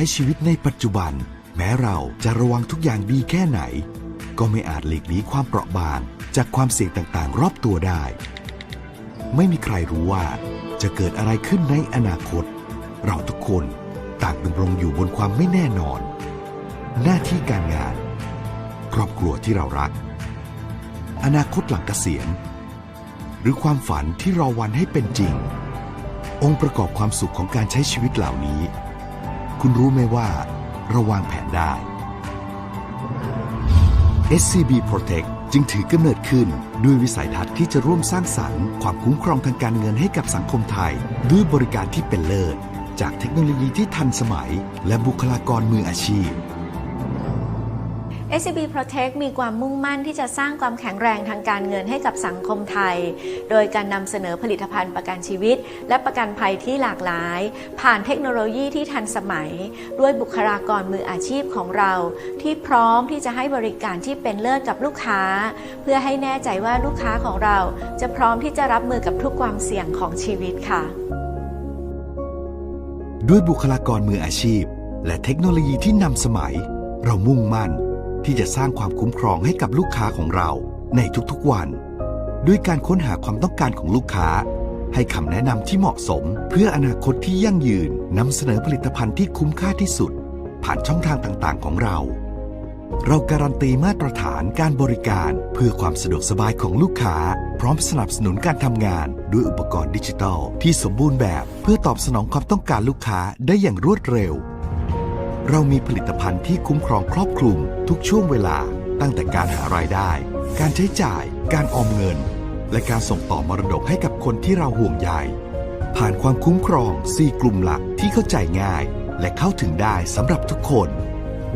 ช้ชีวิตในปัจจุบัน แม้เราจะระวังทุกอย่างดีแค่ไหน ก็ไม่อาจหลีกหนีความเปราะบาง จากความเสี่ยงต่างๆ รอบตัวได้ ไม่มีใครรู้ว่าจะเกิดอะไรขึ้นในอนาคต เราทุกคนต่างดำรงอยู่บนความไม่แน่นอน หน้าที่การงาน ครอบครัวที่เรารัก อนาคตหลังเกษียณ หรือความฝันที่รอวันให้เป็นจริง องค์ประกอบความสุขของการใช้ชีวิตเหล่านี้ คุณรู้ไหมว่าระวางแผนได้ SCB Protect จึงถือกำเนิดขึ้นด้วยวิสัยทัศน์ที่จะร่วมสร้างสรรค์ความคุ้มครองทางการเงินให้กับสังคมไทย ด้วยบริการที่เป็นเลิศ จากเทคโนโลยีที่ทันสมัย และบุคลากรมืออาชีพ SCB Protect มีความมุ่งมั่นที่จะสร้างความแข็งแรงทางการเงินให้กับสังคมไทย โดยการนำเสนอผลิตภัณฑ์ประกันชีวิต และประกันภัยที่หลากหลาย ผ่านเทคโนโลยีที่ทันสมัย ด้วยบุคลากรมืออาชีพของเรา ที่พร้อมที่จะให้บริการที่เป็นเลิศกับลูกค้า เพื่อให้แน่ใจว่าลูกค้าของเรา จะพร้อมที่จะรับมือกับทุกความเสี่ยงของชีวิตค่ะ ด้วยบุคลากรมืออาชีพ และเทคโนโลยีที่นำสมัย เรามุ่งมั่น ที่จะสร้างความคุ้มครองให้กับลูกค้าของเราในทุกๆวัน ด้วยการค้นหาความต้องการของลูกค้า ให้คำแนะนำที่เหมาะสม เพื่ออนาคตที่ยั่งยืนนำเสนอผลิตภัณฑ์ที่คุ้มค่าที่สุด ผ่านช่องทางต่างๆ ของเรา เราการันตีมาตรฐานการบริการเพื่อความสะดวกสบายของลูกค้า พร้อมสนับสนุนการทำงานด้วยอุปกรณ์ดิจิทัล ที่สมบูรณ์แบบเพื่อตอบสนองความต้องการลูกค้าได้อย่างรวดเร็ว เรามีผลิตภัณฑ์ที่คุ้มครองครอบคลุมทุกช่วงเวลา ตั้งแต่การหารายได้ การใช้จ่าย การออมเงิน และการส่งต่อมรดกให้กับคนที่เราห่วงใยผ่านความคุ้มครอง 4 กลุ่มหลักที่เข้าใจง่าย และเข้าถึงได้สำหรับทุกคน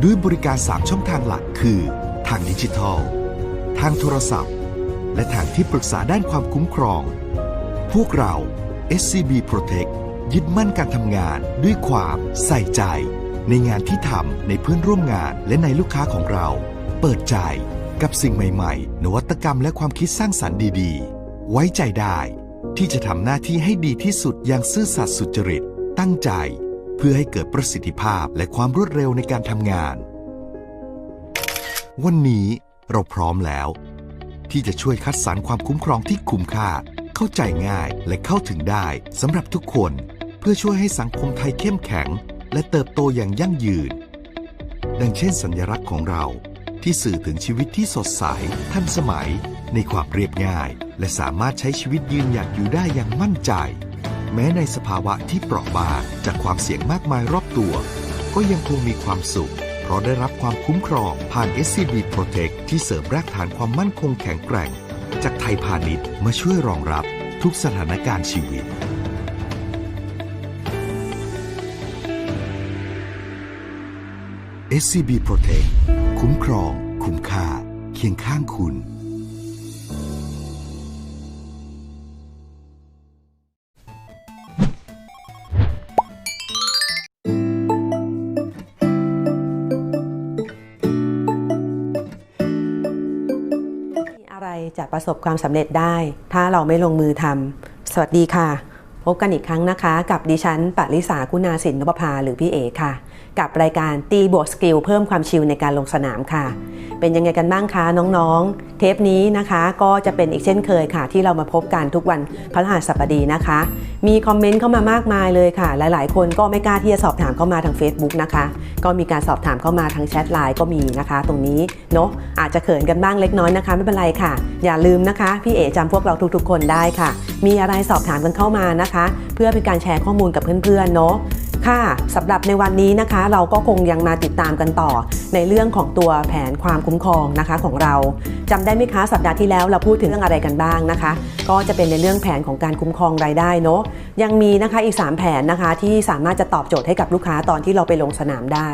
ด้วยบริการ 3 ช่องทางหลักคือ ทางดิจิทัล ทางโทรศัพท์ และทางที่ปรึกษาด้านความคุ้มครอง พวกเรา SCB Protect ยึดมั่นการทำงานด้วยความใส่ใจ ในงานที่ทำในเพื่อนร่วมงานและในลูกค้าของเรา เปิดใจกับสิ่งใหม่ๆ นวัตกรรมและความคิดสร้างสรรค์ดีๆ ไว้ใจได้ ที่จะทำหน้าที่ให้ดีที่สุดอย่างซื่อสัตย์สุจริต ตั้งใจ เพื่อให้เกิดประสิทธิภาพและความรวดเร็วในการทำงาน วันนี้เราพร้อมแล้ว ที่จะช่วยคัดสรรความคุ้มครองที่คุ้มค่า เข้าใจง่ายและเข้าถึงได้สำหรับทุกคน เพื่อช่วยให้สังคมไทยเข้มแข็ง และเติบโตอย่างยั่งยืน ดังเช่นสัญลักษณ์ของเราที่สื่อถึงชีวิตที่สดใสทันสมัย ในความเรียบง่าย และสามารถใช้ชีวิตยืนหยัดอยู่ได้อย่างมั่นใจ แม้ในสภาวะที่เปราะบางจากความเสี่ยงมากมายรอบตัว ก็ยังคงมีความสุข เพราะได้รับความคุ้มครองผ่าน SCB Protect ที่เสริมรากฐานความมั่นคงแข็งแกร่ง จากไทยพาณิชย์มาช่วยรองรับทุกสถานการณ์ชีวิต SCB Protect คุ้มครอง คุ้มค่า เคียงข้างคุณ อะไรจะประสบความสำเร็จได้ ถ้าเราไม่ลงมือทำสวัสดีค่ะ พบกันอีกครั้งนะคะ กับดิฉันปริสาคุณาสินนพภาหรือพี่เอค่ะ กับรายการตีบวกสกิลเพิ่มความชิลในการลงสนามค่ะ เป็นยังไงกันบ้างคะน้องๆ เทปนี้นะคะก็จะเป็นอีกเช่นเคยค่ะ ที่เรามาพบกันทุกวันพฤหัสบดีนะคะ มีคอมเมนต์เข้ามามากมายเลยค่ะ หลายๆ คนก็ไม่กล้าที่จะสอบถามเข้ามาทาง Facebook นะคะ ก็มีการสอบถามเข้ามาทางแชทไลน์ก็มีนะคะ ตรงนี้เนาะอาจจะเขินกันบ้างเล็กน้อยนะคะ ไม่เป็นไรค่ะ อย่าลืมนะคะพี่เอ๋จำพวกเราทุกๆ คนได้ค่ะ มีอะไรสอบถามกันเข้ามานะคะ เพื่อเป็นการแชร์ข้อมูลกับเพื่อนๆเนาะ ค่ะสำหรับในวันนี้นะคะ เราก็คงยังมาติดตามกันต่อ ในเรื่องของตัวแผนความคุ้มครองนะคะของเราจำได้ไหมคะสัปดาห์ที่แล้วเราพูดถึงเรื่องอะไรกันบ้างนะคะ ก็จะเป็นในเรื่องแผนของการคุ้มครองรายได้เนาะยังมีนะคะอีก 3 แผนนะคะ ที่สามารถจะตอบโจทย์ให้กับลูกค้าตอนที่เราไปลงสนามได้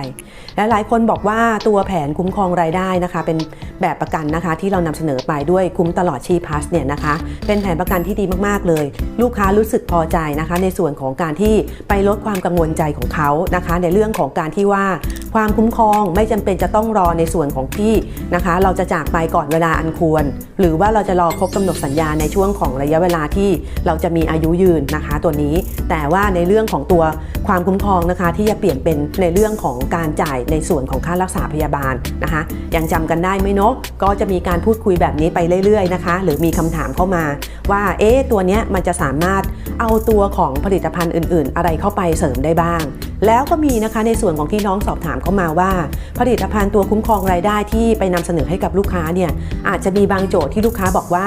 และหลายคนบอกว่าตัวแผนคุ้มครองรายได้นะคะ เป็น แบบประกันนะคะ ที่เรานำเสนอไปด้วยคุ้มตลอดชีพัสเนี่ยนะคะ เป็นแผนประกันที่ดีมากๆเลย ลูกค้ารู้สึกพอใจนะคะ ในส่วนของการที่ไปลดความกังวลใจของเขานะคะ ในเรื่องของการที่ว่าความคุ้มครองไม่จำเป็นจะต้องรอในส่วนของที่นะคะ เราจะจากไปก่อนเวลาอันควร หรือว่าเราจะรอครบกำหนดสัญญาในช่วงของระยะเวลาที่เราจะมีอายุยืนนะคะ ตัวนี้ แต่ว่าในเรื่องของตัวความคุ้มครองนะคะ ที่จะเปลี่ยนเป็นในเรื่องของการจ่ายในส่วนของค่ารักษาพยาบาลนะคะยังจำกันได้ไหมเนาะก็จะมีการพูดคุยแบบนี้ไปเรื่อยๆนะคะ หรือมีคำถามเข้ามาว่า เอ๊ะตัวเนี้ยมันจะสามารถเอาตัวของผลิตภัณฑ์อื่น ๆ อะไรเข้าไปเสริมได้บ้าง แล้วก็มีนะคะในส่วนของที่น้องสอบถามเข้ามาว่า ผลิตภัณฑ์ตัวคุ้มครองรายได้ที่ไปนำเสนอให้กับลูกค้าเนี่ยอาจจะมีบางโจทย์ที่ลูกค้าบอกว่า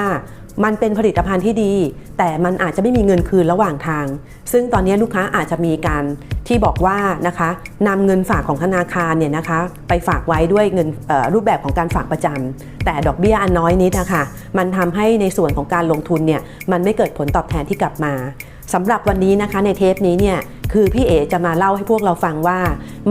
มันเป็นผลิตภัณฑ์ที่ดี แต่มันอาจจะไม่มีเงินคืนระหว่างทาง ซึ่งตอนนี้ลูกค้าอาจจะมีการที่บอกว่านะคะนำเงินฝากของธนาคารเนี่ยนะคะไปฝากไว้ด้วยเงินรูปแบบของการฝากประจำแต่ดอกเบี้ยอันน้อยนิดนะคะมันทำให้ในส่วนของการลงทุนเนี่ยมันไม่เกิดผลตอบแทนที่กลับมาสำหรับวันนี้นะคะในเทปนี้เนี่ยคือพี่เอจะมาเล่าให้พวกเราฟังว่า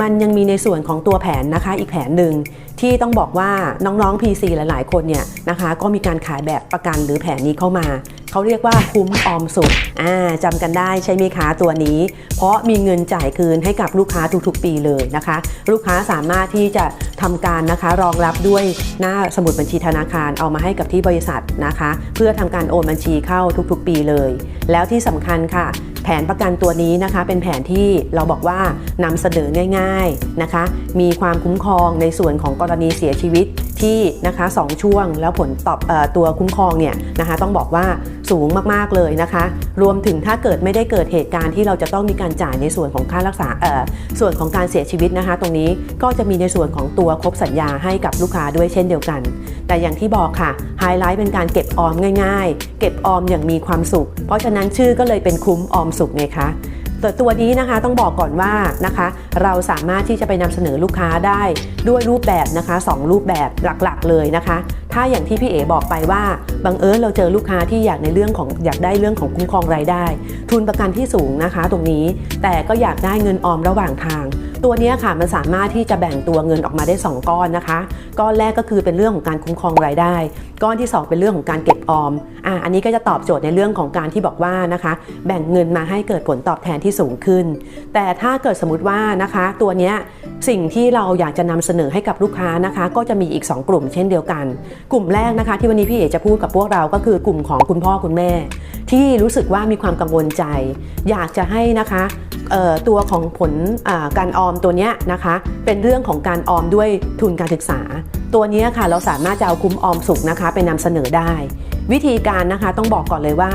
มันยังมีในส่วนของตัวแผนนะคะ อีกแผนหนึ่ง ที่ต้องบอกว่าน้องๆ PC หลายๆ คนเนี่ยนะคะก็มีการขายแบบประกันหรือแผนนี้เข้ามา เขาเรียกว่าคุ้มออมสุขอ่าจำกันได้ใช่ไหมคะตัวนี้ เพราะมีเงินจ่ายคืนให้กับลูกค้าทุกๆ ปีเลยนะคะ ลูกค้าสามารถที่จะทำการนะคะรองรับด้วยหน้าสมุดบัญชีธนาคารเอามาให้กับที่บริษัทนะคะ เพื่อทำการโอนบัญชีเข้าทุกๆ ปีเลย แล้วที่สำคัญค่ะ แผนประกันตัวนี้นะคะ เป็นแผนที่เราบอกว่านำเสนอง่าย ๆนะคะ มีความคุ้มครองในส่วนของกรณีเสียชีวิตที่นะคะสองช่วงแล้วผลตอบตัวคุ้มครองเนี่ยนะคะต้องบอกว่าสูงมากๆเลยนะคะ รวมถึงถ้าเกิดไม่ได้เกิดเหตุการณ์ที่เราจะต้องมีการจ่ายในส่วนของค่ารักษาเออส่วนของการเสียชีวิตนะคะ ตรงนี้ก็จะมีในส่วนของตัวครบสัญญาให้กับลูกค้าด้วยเช่นเดียวกัน แต่อย่างที่บอกค่ะไฮไลท์เป็นการเก็บออมง่าย ๆ เก็บออมอย่างมีความสุข เพราะฉะนั้นชื่อก็เลยเป็นคุ้มออมสุขไงคะ ตัวตัวนี้นะคะต้องบอกก่อนว่านะคะ เราสามารถที่จะไปนำเสนอลูกค้าได้ด้วยรูปแบบนะคะสองรูปแบบหลักๆ เลยนะคะ ถ้าอย่างที่พี่เอ๋บอกไปว่าบังเอิญเราเจอลูกค้าที่อยากในเรื่องของอยากได้เรื่องของคุ้มครองรายได้ ทุนประกันที่สูงนะคะ ตรงนี้แต่ก็อยากได้เงินออมระหว่างทาง ตัวนี้ค่ะมันสามารถที่จะแบ่งตัวเงินออกมาได้ 2 ก้อนนะคะ ก้อนแรกก็คือเป็นเรื่องของการคุ้มครองรายได้ ก้อนที่ 2 เป็นเรื่องของการเก็บออมอะอันนี้ก็จะตอบโจทย์ในเรื่องของการที่บอกว่านะคะ แบ่งเงินมาให้เกิดผลตอบแทนที่สูงขึ้น แต่ถ้าเกิดสมมติว่านะคะ ตัวนี้สิ่งที่เราอยากจะนำเสนอให้กับลูกค้านะคะ ก็จะมีอีก 2 กลุ่มเช่นเดียวกัน กลุ่มแรกนะคะ ที่วันนี้พี่เอจะพูดกับพวกเราก็คือกลุ่มของคุณพ่อคุณแม่ ที่รู้สึกว่ามีความกังวลใจ อยากจะให้นะคะตัวของผลการออมตัวนี้นะคะ เป็นเรื่องของการออมด้วยทุนการศึกษา ตัวนี้ค่ะเราสามารถจะเอาคุ้มออมสุขนะคะไปนำเสนอได้ วิธีการนะคะต้องบอกก่อนเลยว่า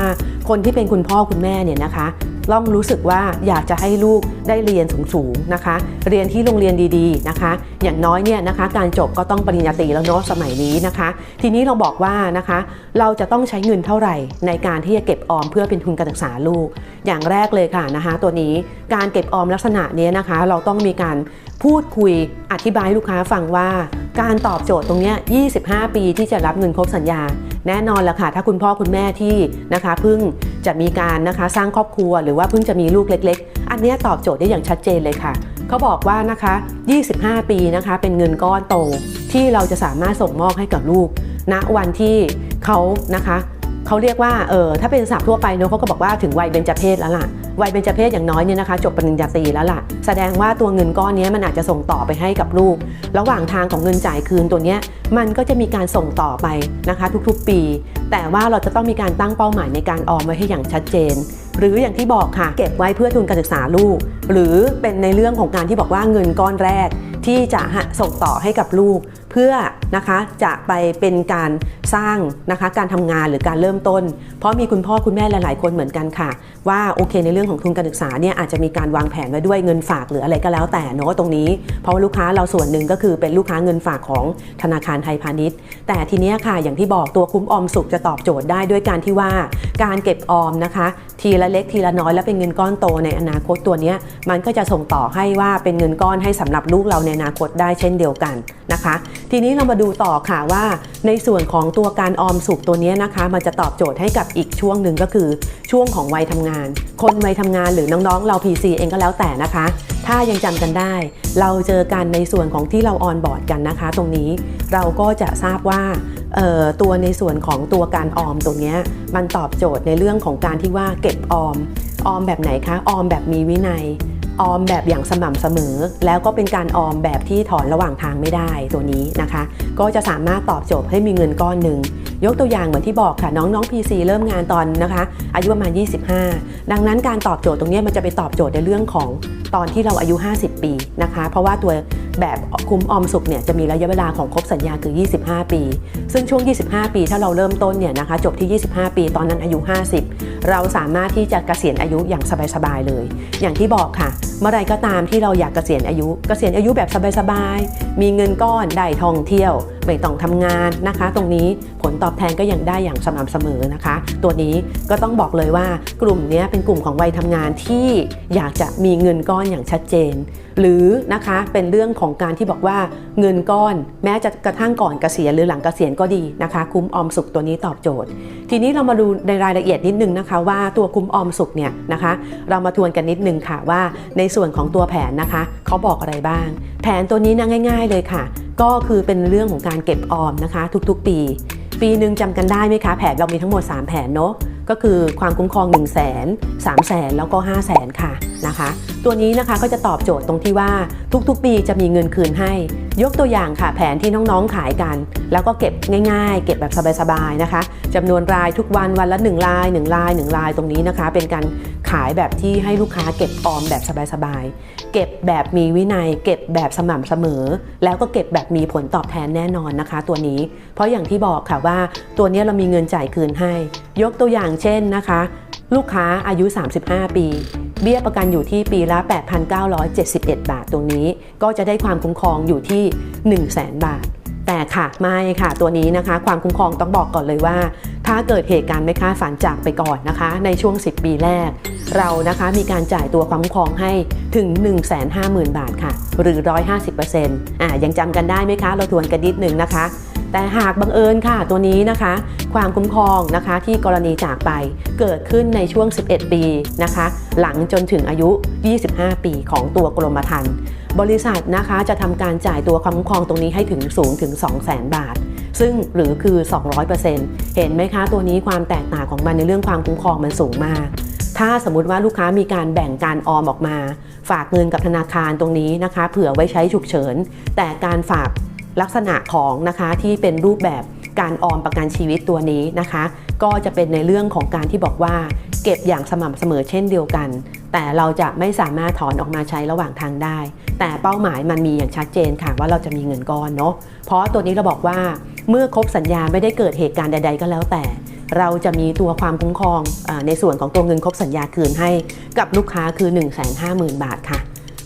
คนที่เป็นคุณพ่อคุณแม่เนี่ยนะคะต้องรู้สึกว่าอยากจะให้ลูกได้เรียนสูงๆนะคะ เรียนที่โรงเรียนดีๆนะคะ อย่างน้อยเนี่ยนะคะ การจบก็ต้องปริญญาตรีแล้วเนาะสมัยนี้นะคะ ทีนี้เราบอกว่านะคะ เราจะต้องใช้เงินเท่าไหร่ ในการที่จะเก็บออมเพื่อเป็นทุนการศึกษาลูก อย่างแรกเลยค่ะนะคะ ตัวนี้การเก็บออมลักษณะนี้นะคะ เราต้องมีการพูดคุยอธิบายลูกค้าฟังว่า การตอบโจทย์ตรงเนี้ย25 ปีที่จะรับเงินครบสัญญา แน่นอนละค่ะถ้าคุณพ่อคุณแม่ที่นะคะเพิ่งจะมีการนะคะสร้างครอบครัวหรือว่าเพิ่งจะมีลูกเล็ก ๆ อันนี้ตอบโจทย์ได้อย่างชัดเจนเลยค่ะ เขาบอกว่านะคะ 25 ปีนะคะเป็นเงินก้อนโตที่เราจะสามารถส่งมอบให้กับลูกณวันที่เขานะคะ เขาเรียกว่าเออถ้าเป็นศัพท์ทั่วไปเนอะเขาก็บอกว่าถึงวัยเบญจเพศแล้วล่ะวัยเบญจเพศอย่างน้อยเนี่ยนะคะจบปริญญาตรีแล้วล่ะ แสดงว่าตัวเงินก้อนนี้มันอาจจะส่งต่อไปให้กับลูก ระหว่างทางของเงินจ่ายคืนตัวเนี้ยมันก็จะมีการส่งต่อไปนะคะ ทุกๆปี แต่ว่าเราจะต้องมีการตั้งเป้าหมายในการออมไว้ให้อย่างชัดเจน หรืออย่างที่บอกค่ะ เก็บไว้เพื่อทุนการศึกษาลูก หรือเป็นในเรื่องของการที่บอกว่าเงินก้อนแรกที่จะส่งต่อให้กับลูก พื่อนะคะจะไปเป็นการสร้างนะคะการทำงานหรือการเริ่มต้น เพราะมีคุณพ่อคุณแม่หลายๆ คนเหมือนกันค่ะ ว่าโอเคในเรื่องของทุนการศึกษาเนี่ยอาจจะมีการวางแผนไว้ด้วยเงินฝากหรืออะไรก็แล้วแต่เนอะตรงนี้ เพราะว่าลูกค้าเราส่วนหนึ่งก็คือเป็นลูกค้าเงินฝากของธนาคารไทยพาณิชย์ แต่ทีเนี้ยค่ะอย่างที่บอกตัวคุ้มออมสุขจะตอบโจทย์ได้ด้วยการที่ว่าการเก็บออมนะคะ ทีละเล็กทีละน้อยแล้วเป็นเงินก้อนโตในอนาคตตัวเนี้ยมันก็จะส่งต่อให้ว่าเป็นเงินก้อนให้สำหรับลูกเราในอนาคตได้เช่นเดียวกันนะคะทีนี้เรามาดูต่อค่ะว่า ในส่วนของตัวการออมสุขตัวนี้นะคะ มันจะตอบโจทย์ให้กับอีกช่วงหนึ่งก็คือช่วงของวัยทำงาน คนวัยทำงานหรือน้องๆ เรา PC เองก็แล้วแต่นะคะ ถ้ายังจำกันได้ เราเจอกันในส่วนของที่เราออนบอร์ดกันนะคะ ตรงนี้เราก็จะทราบว่าตัวในส่วนของตัวการออมตรงนี้มันตอบโจทย์ในเรื่องของการที่ว่าเก็บออม ออมแบบไหนคะ ออมแบบมีวินัย ออมแบบอย่างสม่ำเสมอ แล้วก็เป็นการออมแบบที่ถอนระหว่างทางไม่ได้ตัวนี้นะคะ ก็จะสามารถตอบโจทย์ให้มีเงินก้อนหนึ่งยกตัวอย่างเหมือนที่บอกค่ะน้องน้อง PC เริ่มงานตอนนะคะ อายุประมาณ 25 ดังนั้นการตอบโจทย์ตรงนี้มันจะไปตอบโจทย์ในเรื่องของตอนที่เราอายุ 50 ปีนะคะ เพราะว่าตัวแบบคุ้มออมสุขเนี่ยจะมีระยะเวลาของครบสัญญาคือ 25 ปี ซึ่งช่วง 25 ปีถ้าเราเริ่มต้นเนี่ยนะคะจบที่ 25 ปีตอนนั้นอายุ 50 เราสามารถที่จะเกษียณอายุอย่างสบายๆเลย อย่างที่บอกค่ะ เมื่อไรก็ตามที่เราอยากเกษียณอายุ เกษียณอายุแบบสบายๆ มีเงินก้อนได้ท่องเที่ยว ไม่ต้องทำงานนะคะ ตรงนี้ผลตอบแทนก็ยังได้อย่างสม่ำเสมอนะคะ ตัวนี้ก็ต้องบอกเลยว่ากลุ่มนี้เป็นกลุ่มของวัยทำงานที่อยากจะมีเงินก้อนอย่างชัดเจน หรือนะคะเป็นเรื่องของการที่บอกว่าเงินก้อน แม้จะกระทั่งก่อนเกษียณหรือหลังเกษียณก็ดีนะคะ คุ้มออมสุขตัวนี้ตอบโจทย์ ทีนี้เรามาดูในรายละเอียดนิดนึงนะคะว่าตัวคุ้มออมสุขเนี่ยนะคะ เรามาทวนกันนิดนึงค่ะว่าในส่วนของตัวแผนนะคะเขาบอกอะไรบ้าง แผนตัวนี้นะง่าย ๆเลยค่ะ ก็คือเป็นเรื่องของการเก็บออมนะคะ ทุกๆปี ปีหนึ่งจำกันได้ไหมคะ แผนเรามีทั้งหมด 3 แผนเนาะ ก็คือความคุ้มครอง 1 0 0 0 0แสนสามแสนแล้วก็5 0 0แสนค่ะนะคะ ตัวนี้นะคะก็จะตอบโจทย์ตรงที่ว่าทุกๆ ปีจะมีเงินคืนให้ ยกตัวอย่างค่ะแผนที่น้องๆขายกัน แล้วก็เก็บง่าย ๆ เก็บแบบสบายๆนะคะจำนวนรายทุกวันวันละ1ลาย1ลาย1ลายตรงนี้นะคะ เป็นการขายแบบที่ให้ลูกค้าเก็บออมแบบสบายๆ เก็บแบบมีวินัย เก็บแบบสม่ำเสมอ แล้วก็เก็บแบบมีผลตอบแทนแน่นอนนะคะ ตัวนี้ เพราะอย่างที่บอกค่ะว่าตัวนี้เรามีเงินจ่ายคืนให้ ยกตัวอย่างเช่นนะคะ ลูกค้าอายุ 35 ปี เบี้ยประกันอยู่ที่ปีละ 8,971 บาทตรงนี้ ก็จะได้ความคุ้มครองอยู่ที่ 1 0 0 0 0แบาท แต่ค่ะไม่ค่ะตัวนี้นะคะ ความคุ้มครองต้องบอกก่อนเลยว่า ถ้าเกิดเหตุการณ์ไม่คาดฝันจากไปก่อนนะคะ ในช่วง 10 ปีแรก เรานะคะมีการจ่ายตัวความคุ้มครองให้ถึง 150,000 บาทค่ะ หรือ 150%อ่ายังจำกันได้ไหมคะ เราทวนกันนิดหนึ่งนะคะ แต่หากบังเอิญค่ะตัวนี้นะคะ ความคุ้มครองนะคะที่กรณีจากไปเกิดขึ้นในช่วง 11 ปีนะคะ หลังจนถึงอายุ 25 ปีของตัวกรมธรรม์บริษัทนะคะจะทำการจ่ายตัวความคุ้มครองตรงนี้ให้ถึงสูงถึง 200,000 บาท ซึ่งหรือคือ 200%เห็นไหมคะตัวนี้ความแตกต่างของมันในเรื่องความคุ้มครองมันสูงมากถ้าสมมติว่าลูกค้ามีการแบ่งการออมออกมา ฝากเงินกับธนาคารตรงนี้นะคะ เผื่อไว้ใช้ฉุกเฉิน แต่การฝาก ลักษณะของนะคะที่เป็นรูปแบบการออมประกันชีวิตตัวนี้นะคะ ก็จะเป็นในเรื่องของการที่บอกว่า เก็บอย่างสม่ำเสมอเช่นเดียวกัน แต่เราจะไม่สามารถถอนออกมาใช้ระหว่างทางได้ แต่เป้าหมายมันมีอย่างชัดเจนค่ะว่าเราจะมีเงินก้อนเนาะเพราะตัวนี้เราบอกว่าเมื่อครบสัญญาไม่ได้เกิดเหตุการณ์ใด ๆ ก็แล้วแต่ เราจะมีตัวความคุ้มครองอในส่วนของตัวเงินครบสัญญาคืนให้ กับลูกค้าคือ 150,000 บาทค่ะ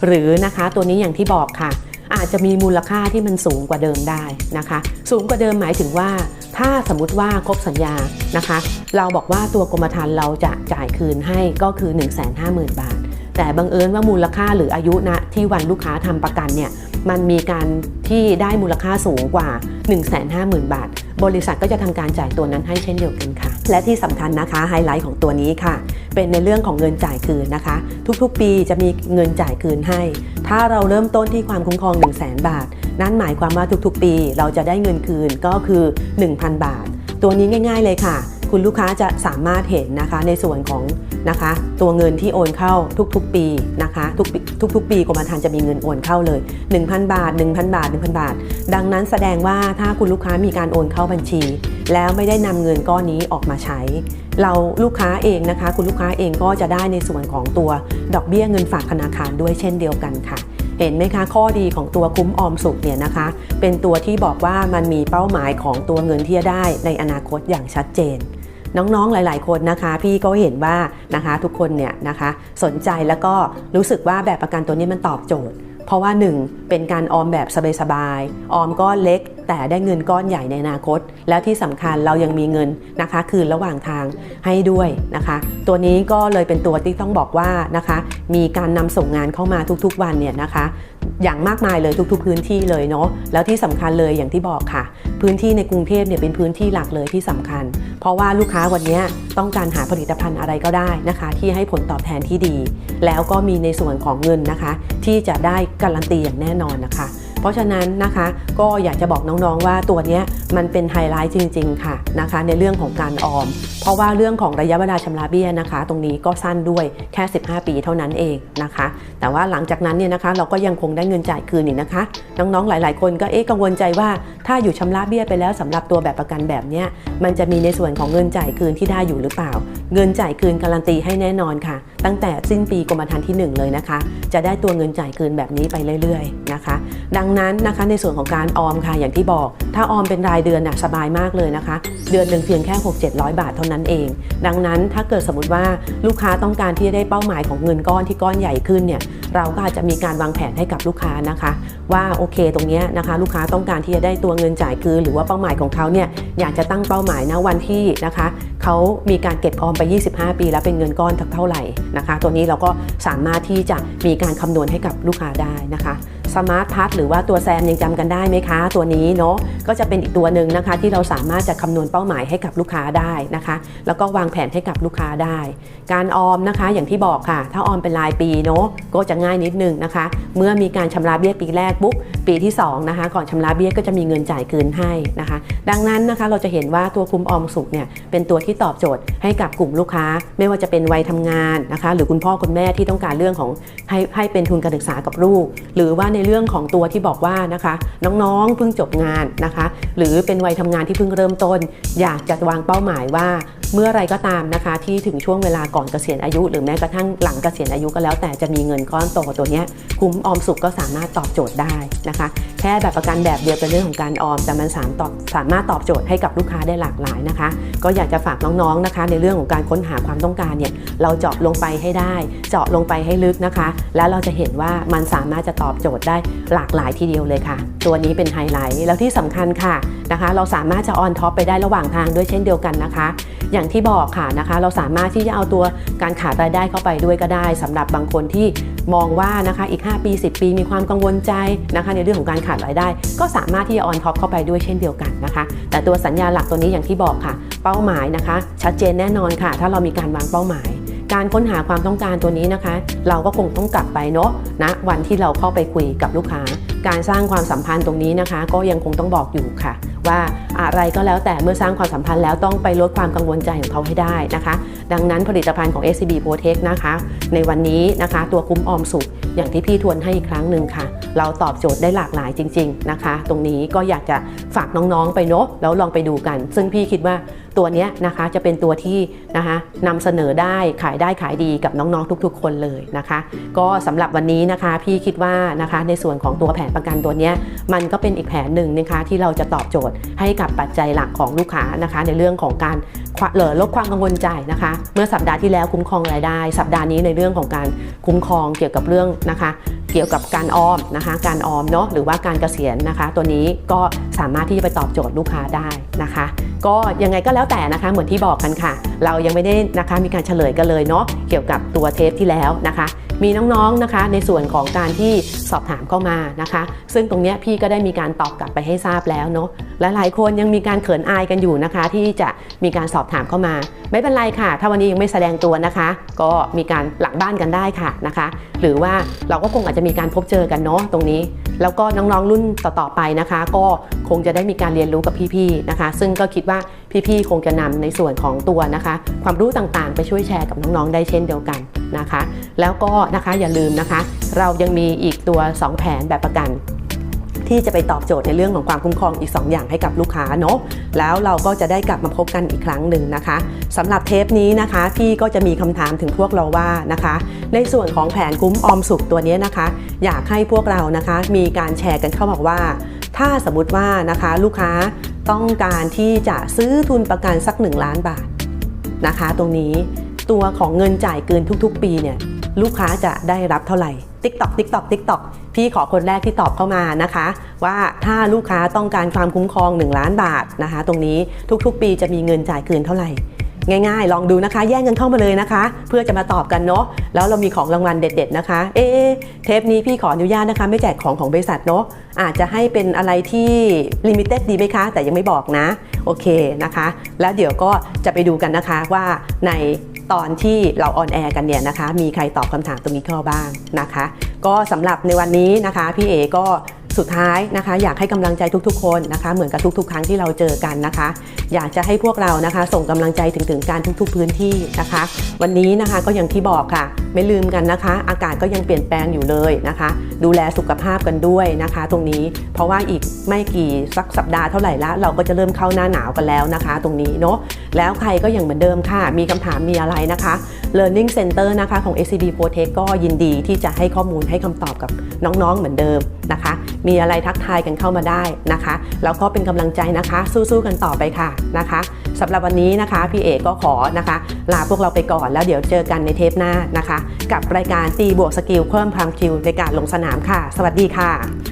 หรือนะคะตัวนี้อย่างที่บอกค่ะ อาจจะมีมูลค่าที่มันสูงกว่าเดิมได้นะคะ สูงกว่าเดิมหมายถึงว่า ถ้าสมมติว่าครบสัญญานะคะ เราบอกว่าตัวกรมธรรม์เราจะจ่ายคืนให้ก็คือ 150,000 บาท แต่บังเอิญว่ามูลค่าหรืออายุณที่วันลูกค้าทำประกันเนี่ยมันมีการที่ได้มูลค่าสูงกว่า 150,000 บาท บริษัทก็จะทำการจ่ายตัวนั้นให้เช่นเดียวกันค่ะ และที่สำคัญนะคะไฮไลท์ของตัวนี้ค่ะ เป็นในเรื่องของเงินจ่ายคืนนะคะ ทุกๆ ปีจะมีเงินจ่ายคืนให้ ถ้าเราเริ่มต้นที่ความคุ้มครอง 1 0 0 0 0แบาท นั่นหมายความว่าทุกๆ ปีเราจะได้เงินคืนก็คือ 1,000 บาท ตัวนี้ง่าย ๆเลยค่ะ คุณลูกค้าจะสามารถเห็นนะคะในส่วนของนะคะ ตัวเงินที่โอนเข้าทุกๆ ปีนะคะทุกทุกๆ ปีกรมธรรม์จะมีเงินโอนเข้าเลย 1,000 บาท 1,000 บาท 1,000 บาท ดังนั้นแสดงว่าถ้าคุณลูกค้ามีการโอนเข้าบัญชี แล้วไม่ได้นำเงินก้อนนี้ออกมาใช้ เราลูกค้าเองนะคะ คุณลูกค้าเองก็จะได้ในส่วนของตัวดอกเบี้ยเงินฝากธนาคารด้วยเช่นเดียวกันค่ะเห็นไหมคะข้อดีของตัวคุ้มออมสุขเนี่ยนะคะ เป็นตัวที่บอกว่ามันมีเป้าหมายของตัวเงินที่จะได้ในอนาคตอย่างชัดเจน น้องๆหลาย ๆ คนนะคะ พี่ก็เห็นว่านะคะทุกคนเนี่ยนะคะ สนใจแล้วก็รู้สึกว่าแบบประกันตัวนี้มันตอบโจทย์ เพราะว่า 1. เป็นการออมแบบสบายๆออมก้อนเล็กแต่ได้เงินก้อนใหญ่ในอนาคต แล้วที่สำคัญเรายังมีเงินนะคะ คืนระหว่างทางให้ด้วยนะคะ ตัวนี้ก็เลยเป็นตัวที่ต้องบอกว่านะคะ มีการนำส่งงานเข้ามาทุกๆวันเนี่ยนะคะ อย่างมากมายเลยทุกๆ พื้นที่เลยเนาะแล้วที่สำคัญเลยอย่างที่บอกค่ะ พื้นที่ในกรุงเทพเนี่ยเป็นพื้นที่หลักเลยที่สำคัญ เพราะว่าลูกค้าวันนี้ต้องการหาผลิตภัณฑ์อะไรก็ได้นะคะ ที่ให้ผลตอบแทนที่ดี แล้วก็มีในส่วนของเงินนะคะ ที่จะได้การันตีอย่างแน่นอนนะคะ เพราะฉะนั้นนะคะก็อยากจะบอกน้องๆว่าตัวนี้มันเป็นไฮไลท์จริง ๆ ค่ะนะคะ ในเรื่องของการออม เพราะว่าเรื่องของระยะเวลาชำระเบี้ยนะคะ ตรงนี้ก็สั้นด้วยแค่ 15 ปีเท่านั้นเองนะคะ แต่ว่าหลังจากนั้นเนี่ยนะคะเราก็ยังคงได้เงินจ่ายคืนอีกนะคะ น้องๆหลาย ๆ คนก็เอ๊ะกังวลใจว่าถ้าอยู่ชำระเบี้ยไปแล้วสำหรับตัวแบบประกันแบบเนี้ยมันจะมีในส่วนของเงินจ่ายคืนที่ได้อยู่หรือเปล่า เงินจ่ายคืนการันตีให้แน่นอนค่ะ ตั้งแต่สิ้นปีกรมธรรม์ที่ 1 เลยนะคะ จะได้ตัวเงินจ่ายคืนแบบนี้ไปเรื่อยๆนะคะ ดังนั้นนะคะในส่วนของการออมค่ะอย่างที่บอก ถ้าออมเป็นรายเดือนน่ะสบายมากเลยนะคะ เดือนหนึ่งเพียงแค่ 6 700 บาทเท่านั้นเอง ดังนั้นถ้าเกิดสมมติว่าลูกค้าต้องการที่จะได้เป้าหมายของเงินก้อนที่ก้อนใหญ่ขึ้นเนี่ยเราก็อาจจะมีการวางแผนให้กับลูกค้านะคะ ว่าโอเคตรงนี้นะคะ ลูกค้าต้องการที่จะได้ตัวเงินจ่ายคืนหรือว่าเป้าหมายของเขาเนี่ยอยากจะตั้งเป้าหมายนะวันที่นะคะเขามีการเก็บออมไป 25 ปี แล้วเป็นเงินก้อนเท่าไหร่นะคะ ตัวนี้เราก็สามารถที่จะมีการคำนวณให้กับลูกค้าได้นะคะ สมาร์ทพัทหรือว่าตัวแซมยังจำกันได้ไหมคะ ตัวนี้เนาะก็จะเป็นอีกตัวหนึ่งนะคะ ที่เราสามารถจะคำนวณเป้าหมายให้กับลูกค้าได้นะคะ แล้วก็วางแผนให้กับลูกค้าได้ การออมนะคะอย่างที่บอกค่ะ ถ้าออมเป็นรายปีเนาะก็จะง่ายนิดนึงนะคะ เมื่อมีการชำระเบี้ยปีแรกปุ๊บปีที่2นะคะก่อนชำระเบี้ยก็จะมีเงินจ่ายคืนให้นะคะ ดังนั้นนะคะเราจะเห็นว่าตัวคุ้มออมสุขเนี่ยเป็นตัวที่ตอบโจทย์ให้กับกลุ่มลูกค้า ไม่ว่าจะเป็นวัยทำงานนะคะ หรือคุณพ่อคุณแม่ที่ต้องการเรื่องของให้ให้เป็นทุนการศึกษากับลูก หรือว่าในเรื่องของตัวที่บอกว่านะคะน้องๆเพิ่งจบงานนะคะ หรือเป็นวัยทำงานที่เพิ่งเริ่มต้น อยากจะวางเป้าหมายว่า เมื่อไรก็ตามนะคะ ที่ถึงช่วงเวลาก่อนเกษียณอายุ หรือแม้กระทั่งหลังเกษียณอายุก็แล้ว แต่จะมีเงินก้อนโตตัวนี้คุ้มออมสุขก็สามารถตอบโจทย์ได้นะคะ แค่แบบประกันแบบเดียวเป็นเรื่องของการออม แต่มันสามตอบสามารถตอบโจทย์ให้กับลูกค้าได้หลากหลายนะคะ ก็อยากจะฝากน้องๆนะคะ ในเรื่องของการค้นหาความต้องการเนี่ยเราเจาะลงไปให้ได้ เจาะลงไปให้ลึกนะคะ แล้วเราจะเห็นว่ามันสามารถจะตอบโจทย์ได้หลากหลายทีเดียวเลยค่ะ ตัวนี้เป็นไฮไลท์แล้วที่สำคัญค่ะนะคะ เราสามารถจะออนท็อปไปได้ระหว่างทางด้วยเช่นเดียวกันนะคะอย่างที่บอกค่ะนะคะ เราสามารถที่จะเอาตัวการขาดรายได้เข้าไปด้วยก็ได้สำหรับบางคนที่มองว่านะคะอีก 5 ปี 10 ปีมีความกังวลใจนะคะในเรื่องของการขาดรายได้ ก็สามารถที่จะออนท็อปเข้าไปด้วยเช่นเดียวกันนะคะ แต่ตัวสัญญาหลักตัวนี้อย่างที่บอกค่ะ เป้าหมายนะคะ ชัดเจนแน่นอนค่ะ ถ้าเรามีการวางเป้าหมายการค้นหาความต้องการตัวนี้นะคะ เราก็คงต้องกลับไปเนาะนะวันที่เราเข้าไปคุยกับลูกค้า การสร้างความสัมพันธ์ตรงนี้นะคะ ก็ยังคงต้องบอกอยู่ค่ะ ว่าอะไรก็แล้วแต่เมื่อสร้างความสัมพันธ์แล้วต้องไปลดความกังวลใจของเขาให้ได้นะคะ ดังนั้นผลิตภัณฑ์ของ SCB Protect นะคะ ในวันนี้นะคะ ตัวคุ้มออมสุขอย่างที่พี่ทวนให้อีกครั้งหนึ่งค่ะ เราตอบโจทย์ได้หลากหลายจริง ๆนะคะ ตรงนี้ก็อยากจะฝากน้องๆไปเนาะแล้วลองไปดูกัน ซึ่งพี่คิดว่าตัวนี้นะคะจะเป็นตัวที่นะคะนำเสนอได้ขายได้ขายดีกับน้องๆทุกๆ คนเลยนะคะ ก็สำหรับวันนี้นะคะพี่คิดว่านะคะในส่วนของตัวแผนประกันตัวนี้มันก็เป็นอีกแผนหนึ่งนะคะที่เราจะตอบโจทย์ให้กับปัจจัยหลักของลูกค้านะคะ ในเรื่องของการเหลือลดความกังวลใจนะคะ เมื่อสัปดาห์ที่แล้วคุ้มครองรายได้ สัปดาห์นี้ในเรื่องของการคุ้มครองเกี่ยวกับเรื่องนะคะ เกี่ยวกับการออมนะคะการออมเนาะหรือว่าการเกษียณนะคะ ตัวนี้ก็สามารถที่จะไปตอบโจทย์ลูกค้าได้นะคะ ก็ยังไงก็แล้วแต่นะคะเหมือนที่บอกกันค่ะ เรายังไม่ได้นะคะมีการเฉลยกันเลยเนาะเกี่ยวกับตัวเทปที่แล้วนะคะ มีน้องๆนะคะ ในส่วนของการที่สอบถามเข้ามานะคะ ซึ่งตรงนี้พี่ก็ได้มีการตอบกลับไปให้ทราบแล้วเนาะและหลายคนยังมีการเขินอายกันอยู่นะคะ ที่จะมีการสอบถามเข้ามา ไม่เป็นไรค่ะ ถ้าวันนี้ยังไม่แสดงตัวนะคะ ก็มีการหลังบ้านกันได้ค่ะนะคะ หรือว่าเราก็คงอาจจะมีการพบเจอกันเนาะตรงนี้ แล้วก็น้องๆรุ่นต่อๆไปนะคะ ก็คงจะได้มีการเรียนรู้กับพี่ๆนะคะ ซึ่งก็คิดว่าพี่ๆคงจะนำในส่วนของตัวนะคะ ความรู้ต่างๆ ไปช่วยแชร์กับน้องๆได้เช่นเดียวกัน นะคะ แล้วก็นะคะอย่าลืมนะคะ เรายังมีอีกตัว 2 แผนแบบประกันที่จะไปตอบโจทย์ในเรื่องของความคุ้มครองอีก 2 อย่างให้กับลูกค้าเนาะแล้วเราก็จะได้กลับมาพบกันอีกครั้งหนึ่งนะคะสำหรับเทปนี้นะคะพี่ก็จะมีคำถามถึงพวกเราว่านะคะ ในส่วนของแผนคุ้มออมสุขตัวนี้นะคะ อยากให้พวกเรานะคะมีการแชร์กันเข้ามาว่า ถ้าสมมติว่านะคะลูกค้าต้องการที่จะซื้อทุนประกันสัก 1 ล้านบาทนะคะ ตรงนี้ ตัวของเงินจ่ายเกินทุกๆ ปีเนี่ยลูกค้าจะได้รับเท่าไหร่ TikTok TikTok TikTok พี่ขอคนแรกที่ตอบเข้ามานะคะ ว่าถ้าลูกค้าต้องการความคุ้มครอง 1 ล้านบาทนะคะ ตรงนี้ทุกๆ ปีจะมีเงินจ่ายคืนเท่าไหร่ง่ายๆ ลองดูนะคะ แย่งกันเข้ามาเลยนะคะ เพื่อจะมาตอบกันเนาะ แล้วเรามีของรางวัลเด็ด ๆ นะคะ เอ๊เทปนี้พี่ขออนุญาตนะคะ ไม่แจกของของบริษัทเนาะ อาจจะให้เป็นอะไรที่ลิมิเต็ดดีไหมคะ แต่ยังไม่บอกนะ โอเคนะคะ แล้วเดี๋ยวก็จะไปดูกันนะคะว่าใน ตอนที่เราออนแอร์กันเนี่ยนะคะ มีใครตอบคำถามตรงนี้เข้าบ้างนะคะ ก็สำหรับในวันนี้นะคะ พี่เอก็ สุดท้ายนะคะ อยากให้กำลังใจทุกๆ คนนะคะ เหมือนกับทุก ๆ ครั้งที่เราเจอกันนะคะ อยากจะให้พวกเรานะคะ ส่งกำลังใจถึงถึงการทุก ๆ พื้นที่นะคะ วันนี้นะคะก็อย่างที่บอกค่ะ ไม่ลืมกันนะคะ อากาศก็ยังเปลี่ยนแปลงอยู่เลยนะคะ ดูแลสุขภาพกันด้วยนะคะ ตรงนี้เพราะว่าอีกไม่กี่สักสัปดาห์เท่าไหร่ละเราก็จะเริ่มเข้าหน้าหนาวกันแล้วนะคะ ตรงนี้เนาะแล้วใครก็อย่างเหมือนเดิมค่ะ มีคำถามมีอะไรนะคะ Learning Center นะคะของ SCB Protech ก็ยินดีที่จะให้ข้อมูลให้คำตอบกับน้องๆเหมือนเดิมนะคะ มีอะไรทักทายกันเข้ามาได้นะคะ แล้วก็เป็นกำลังใจนะคะ สู้ๆกันต่อไปค่ะนะคะสำหรับวันนี้นะคะพี่เอกก็ขอนะคะ ลาพวกเราไปก่อนแล้วเดี๋ยวเจอกันในเทปหน้านะคะ กับรายการตีบวกสกิลเพิ่มพลังคิวในการลงสนามค่ะ สวัสดีค่ะ